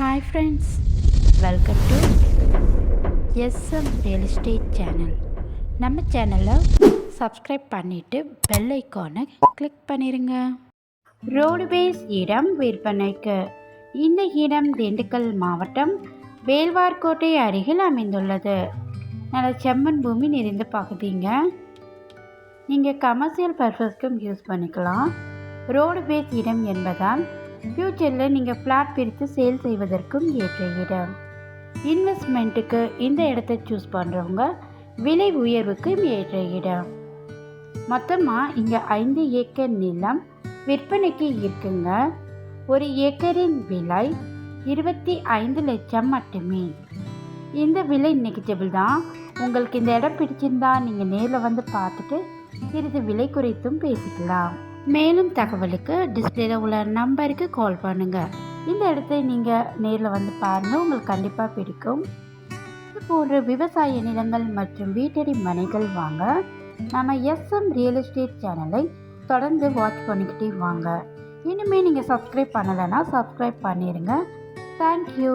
Hi friends welcome to SM real estate channel நம்ம சேனலை subscribe பண்ணிவிட்டு பெல் ஐக்கானை கிளிக் பண்ணிடுங்க ரோடுபேஸ் இடம் விற்பனைக்கு. இந்த இடம் திண்டுக்கல் மாவட்டம் வேல்வார்கோட்டை அருகில் அமைந்துள்ளது. நல்ல செம்மண் பூமி நிறைந்த பகுதிங்க. நீங்கள் கமர்ஷியல் பர்பஸ்க்கும் யூஸ் பண்ணிக்கலாம். ரோடு பேஸ் இடம் என்பதால் ஃப்யூச்சரில் நீங்கள் ஃப்ளாட் பிரித்து சேல் செய்வதற்கும் ஏற்ற இடம். இன்வெஸ்ட்மெண்ட்டுக்கு இந்த இடத்த சூஸ் பண்ணுறவங்க விலை உயர்வுக்கும் ஏற்ற இடம். மொத்தமாக இங்கே ஐந்து ஏக்கர் நிலம் விற்பனைக்கு இருக்குங்க. ஒரு ஏக்கரின் விலை இருபத்தி ஐந்து லட்சம் மட்டுமே. இந்த விலை நெகிஜபிள் தான். உங்களுக்கு இந்த இடம் பிடிச்சிருந்தா நீங்கள் நேரில் வந்து பார்த்துட்டு சிறிது விலை குறைத்தும் பேசிக்கலாம். மேலும் தகவலுக்கு டிஸ்பிளேல உள்ள நம்பருக்கு கால் பண்ணுங்கள் இந்த இடத்தை நீங்கள் நேரில் வந்து பாருங்கள் உங்களுக்கு கண்டிப்பாக பிடிக்கும். இது போன்ற விவசாய நிலங்கள் மற்றும் வீட்டடி மனைகள் வாங்க. நம்ம எஸ்எம் ரியல் எஸ்டேட் சேனலை தொடர்ந்து வாட்ச் பண்ணிக்கிட்டே வாங்க. இனிமேல் நீங்கள் சப்ஸ்கிரைப் பண்ணலைன்னா சப்ஸ்கிரைப் பண்ணிடுங்க தேங்க்யூ